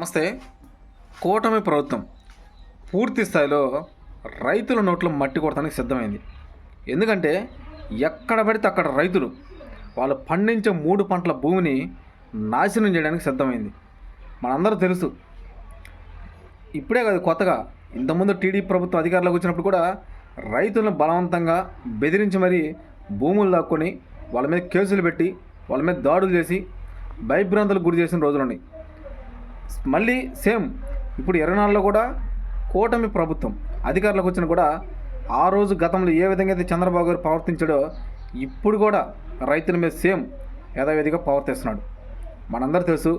నమస్తే. కూటమి ప్రభుత్వం పూర్తి స్థాయిలో రైతుల నోట్లో మట్టి కొడతానికి సిద్ధమైంది. ఎందుకంటే ఎక్కడ పడితే అక్కడ రైతులు వాళ్ళు పండించే మూడు పంటల భూమిని నాశనం చేయడానికి సిద్ధమైంది. మనందరూ తెలుసు. ఇప్పుడే కాదు కొత్తగా ఇంతకుముందు టీడీ ప్రభుత్వం అధికారంలోకి వచ్చినప్పుడు కూడా రైతులను బలవంతంగా బెదిరించి మరీ భూములు లాక్కొని వాళ్ళ మీద కేసులు పెట్టి వాళ్ళ మీద దాడులు చేసి భయభ్రాంతులకు గురి చేసిన రోజులు ఉన్నాయి. మళ్ళీ సేమ్ ఇప్పుడు ఇరవై నాలుగులో కూడా కూటమి ప్రభుత్వం అధికారులకు వచ్చిన కూడా ఆ రోజు గతంలో ఏ విధంగా అయితే చంద్రబాబు గారు ప్రవర్తించాడో ఇప్పుడు కూడా రైతుల మీద సేమ్ యథావిధిగా ప్రవర్తిస్తున్నాడు. మనందరూ తెలుసు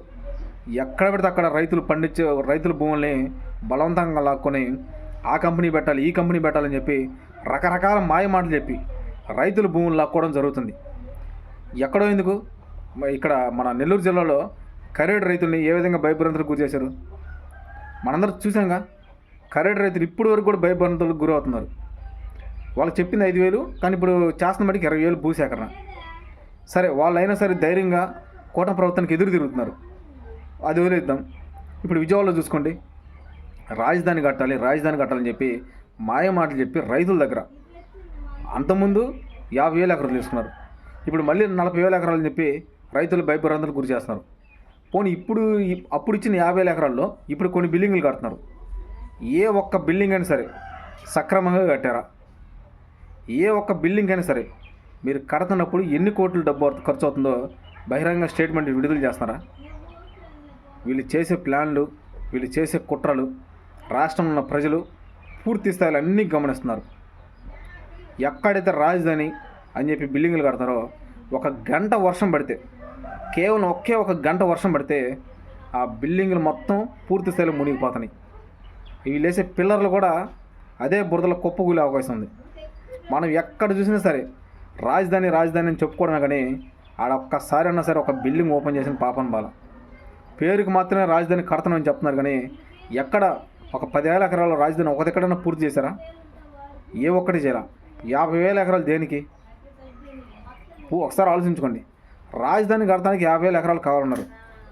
ఎక్కడ పెడితే అక్కడ రైతులు పండించే రైతుల భూముల్ని బలవంతంగా లాక్కొని ఆ కంపెనీ పెట్టాలి ఈ కంపెనీ పెట్టాలని చెప్పి రకరకాల మాయ మాటలు చెప్పి రైతుల భూములు లాక్కోవడం జరుగుతుంది. ఎక్కడో ఎందుకు? ఇక్కడ మన నెల్లూరు జిల్లాలో కరేడు రైతుల్ని ఏ విధంగా భయభ్రాంతులకు గురి చేశారు? మనందరం చూసాంగా కరేడు రైతులు ఇప్పుడు వరకు కూడా భయభ్రాంతులకు గురవుతున్నారు వాళ్ళు చెప్పింది ఐదు వేలు కానీ ఇప్పుడు చేస్తున్న బట్టికి ఇరవై వేలు భూసేకరణ. సరే వాళ్ళైనా సరే ధైర్యంగా కూటమి ప్రభుత్వానికి ఎదురు తిరుగుతున్నారు. అది వదిలేద్దాం. ఇప్పుడు విజయవాడలో చూసుకోండి. రాజధాని కట్టాలి రాజధాని కట్టాలని చెప్పి మాయ మాటలు చెప్పి రైతుల దగ్గర అంతకుముందు యాభై వేల ఎకరాలు తీసుకున్నారు. ఇప్పుడు మళ్ళీ నలభై వేల ఎకరాలని చెప్పి రైతులు భయభ్రాంతులకు గురి చేస్తున్నారు. పోనీ ఇప్పుడు అప్పుడు ఇచ్చిన యాభై ఎకరాల్లో ఇప్పుడు కొన్ని బిల్డింగ్లు కడుతున్నారు. ఏ ఒక్క బిల్డింగ్ అయినా సరే సక్రమంగా కట్టారా? ఏ ఒక్క బిల్డింగ్ అయినా సరే మీరు కడుతున్నప్పుడు ఎన్ని కోట్ల డబ్బు ఖర్చు అవుతుందో బహిరంగ స్టేట్మెంట్ విడుదల చేస్తున్నారా? వీళ్ళు చేసే ప్లాన్లు వీళ్ళు చేసే కుట్రలు రాష్ట్రంలో ఉన్న ప్రజలు పూర్తి స్థాయిలో అన్నీ గమనిస్తున్నారు. ఎక్కడైతే రాజధాని అని చెప్పి బిల్డింగ్లు కడతారో ఒక గంట వర్షం పడితే కేవలం ఒకే ఒక గంట వర్షం పడితే ఆ బిల్డింగ్లు మొత్తం పూర్తి స్థాయిలో మునిగిపోతున్నాయి. ఇవి లేసే పిల్లర్లు కూడా అదే బురదలో కుప్పగూలే అవకాశం ఉంది. మనం ఎక్కడ చూసినా సరే రాజధాని రాజధాని అని చెప్పుకోవడమే కానీ ఆడ ఒక్కసారి అన్నా సరే ఒక బిల్డింగ్ ఓపెన్ చేసిన పాపం బాల. పేరుకి మాత్రమే రాజధాని కడతానని చెప్తున్నారు కానీ ఎక్కడ ఒక పదివేల ఎకరాల రాజధాని ఒక ఎక్కడైనా పూర్తి చేశారా? ఏ ఒక్కటి చేయరా? యాభై వేల ఎకరాలు దేనికి? ఒకసారి ఆలోచించుకోండి. రాజధాని కడతానికి యాభై వేల ఎకరాలు కావాలన్నారు.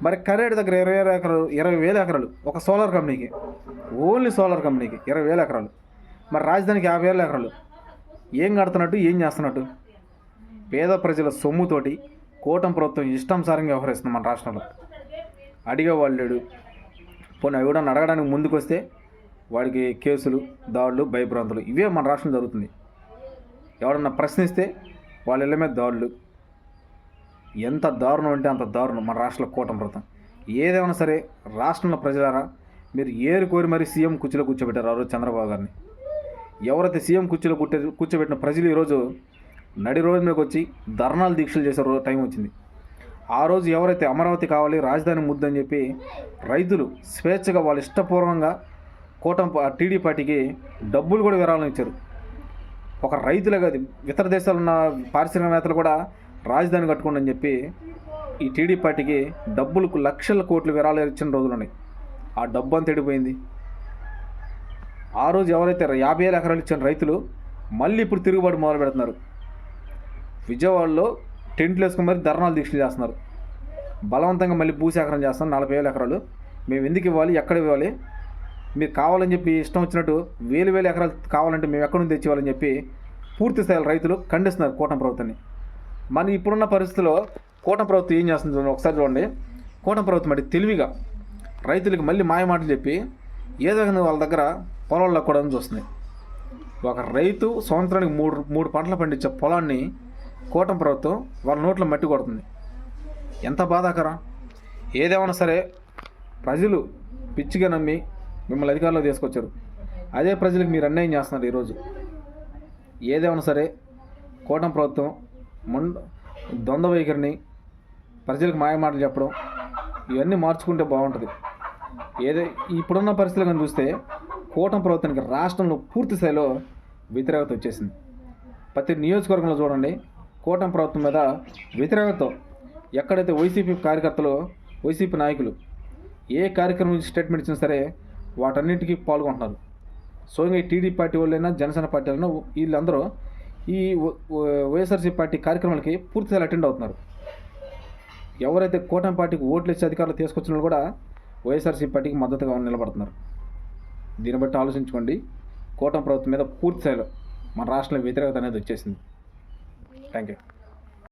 మరి కరేడు దగ్గర ఇరవై వేల ఎకరాలు ఇరవై వేల ఎకరాలు ఒక సోలార్ కంపెనీకి. ఓన్లీ సోలార్ కంపెనీకి ఇరవై వేల ఎకరాలు. మరి రాజధానికి యాభై వేల ఎకరాలు. ఏం కడుతున్నట్టు ఏం చేస్తున్నట్టు? పేద ప్రజల సొమ్ముతోటి కూటమి ప్రభుత్వం ఇష్టానుసారంగా వ్యవహరిస్తుంది మన రాష్ట్రంలో. అడిగేవాళ్ళు లేడు. పోనీ అవి కూడా అడగడానికి ముందుకు వస్తే వాడికి కేసులు దాడులు భయభ్రాంతులు ఇవే మన రాష్ట్రం జరుగుతుంది. ఎవడన్నా ప్రశ్నిస్తే వాళ్ళ ఇళ్ళ మీద దాడులు. ఎంత దారుణం అంటే అంత దారుణం మన రాష్ట్రంలో కూటమి వ్రతం. ఏదేమైనా సరే రాష్ట్రంలో ప్రజలారా మీరు ఏరు కోరి మరీ సీఎం కుర్చీలో కూర్చోబెట్టారు ఆ రోజు చంద్రబాబు గారిని. ఎవరైతే సీఎం కుర్చీలో కూర్చో కూర్చోబెట్టిన ప్రజలు ఈరోజు నడి రోజు మీకు వచ్చి ధర్నాలు దీక్షలు చేసే రోజు టైం వచ్చింది. ఆ రోజు ఎవరైతే అమరావతి కావాలి రాజధాని ముద్దని చెప్పి రైతులు స్వేచ్ఛగా వాళ్ళు ఇష్టపూర్వంగా కూటమి టీడీ పార్టీకి డబ్బులు కూడా విరాళం ఇచ్చారు. ఒక రైతులే కాదు ఇతర దేశాలు ఉన్న పారిశ్రామికవేత్తలు కూడా రాజధాని కట్టుకోండి అని చెప్పి ఈ టీడీ పార్టీకి డబ్బులకు లక్షల కోట్లు విరాళాలు ఇచ్చిన రోజులు ఉన్నాయి. ఆ డబ్బు అంత ఎడిపోయింది. ఆ రోజు ఎవరైతే యాభై వేల ఎకరాలు ఇచ్చిన రైతులు మళ్ళీ ఇప్పుడు తిరుగుబాటు మొదలు పెడుతున్నారు. విజయవాడలో టెంట్లు వేసుకుని మరి ధర్నాలు దీక్షలు చేస్తున్నారు. బలవంతంగా మళ్ళీ భూసేకరణ చేస్తాం నలభై వేల ఎకరాలు. మేము ఎందుకు ఇవ్వాలి? ఎక్కడ ఇవ్వాలి? మీరు కావాలని చెప్పి ఇష్టం వచ్చినట్టు వేలు వేల ఎకరాలు కావాలంటే మేము ఎక్కడి నుంచి తెచ్చేవాళ్ళని చెప్పి పూర్తి స్థాయిలో రైతులు ఖండిస్తున్నారు కూటమి ప్రభుత్వాన్ని. మన ఇప్పుడున్న పరిస్థితిలో కూటమి ప్రభుత్వం ఏం చేస్తుంది చూడండి ఒకసారి చూడండి. కూటమి ప్రభుత్వం అంటే తెలివిగా రైతులకు మళ్ళీ మాయమాటలు చెప్పి ఏదో విధంగా వాళ్ళ దగ్గర పొలంలో కూడా చూస్తుంది ఒక రైతు సంవత్సరానికి మూడు మూడు పంటలు పండించే పొలాన్ని కూటమి ప్రభుత్వం వాళ్ళ నోట్లో మట్టి కొడుతుంది. ఎంత బాధాకరం. ఏదేమైనా సరే ప్రజలు పిచ్చిగా నమ్మి మిమ్మల్ని అధికారంలో తీసుకొచ్చారు. అదే ప్రజలకు మీరు అన్యాయం చేస్తున్నారు ఈరోజు. ఏదేమైనా సరే కూటమి ప్రభుత్వం మొండ ద్వంద్వ వైఖరిని ప్రజలకు మాయమాటలు చెప్పడం ఇవన్నీ మార్చుకుంటే బాగుంటుంది. ఏదే ఇప్పుడున్న పరిస్థితులు కానీ చూస్తే కూటమి ప్రభుత్వానికి రాష్ట్రంలో పూర్తి స్థాయిలో వ్యతిరేకత వచ్చేసింది. ప్రతి నియోజకవర్గంలో చూడండి కూటమి ప్రభుత్వం మీద వ్యతిరేకత. ఎక్కడైతే వైసీపీ కార్యకర్తలు వైసీపీ నాయకులు ఏ కార్యక్రమం నుంచి స్టేట్మెంట్ ఇచ్చినా సరే వాటన్నిటికీ పాల్గొంటున్నారు. స్వయంగా ఈ టీడీ పార్టీ వాళ్ళైనా జనసేన పార్టీ వాళ్ళైనా వీళ్ళందరూ ఈ వైఎస్ఆర్సీ పార్టీ కార్యక్రమాలకి పూర్తిగా అటెండ్ అవుతున్నారు. ఎవరైతే కూటమి పార్టీకి ఓట్లు ఇచ్చి అధికారులు తీసుకొచ్చిన వాళ్ళు కూడా వైఎస్ఆర్సీ పార్టీకి మద్దతుగా నిలబడుతున్నారు. దీన్ని బట్టి ఆలోచించుకోండి. కూటమి ప్రభుత్వం మీద పూర్తిస్థాయిలో మన రాష్ట్రంలో వ్యతిరేకత అనేది వచ్చేసింది. Thank you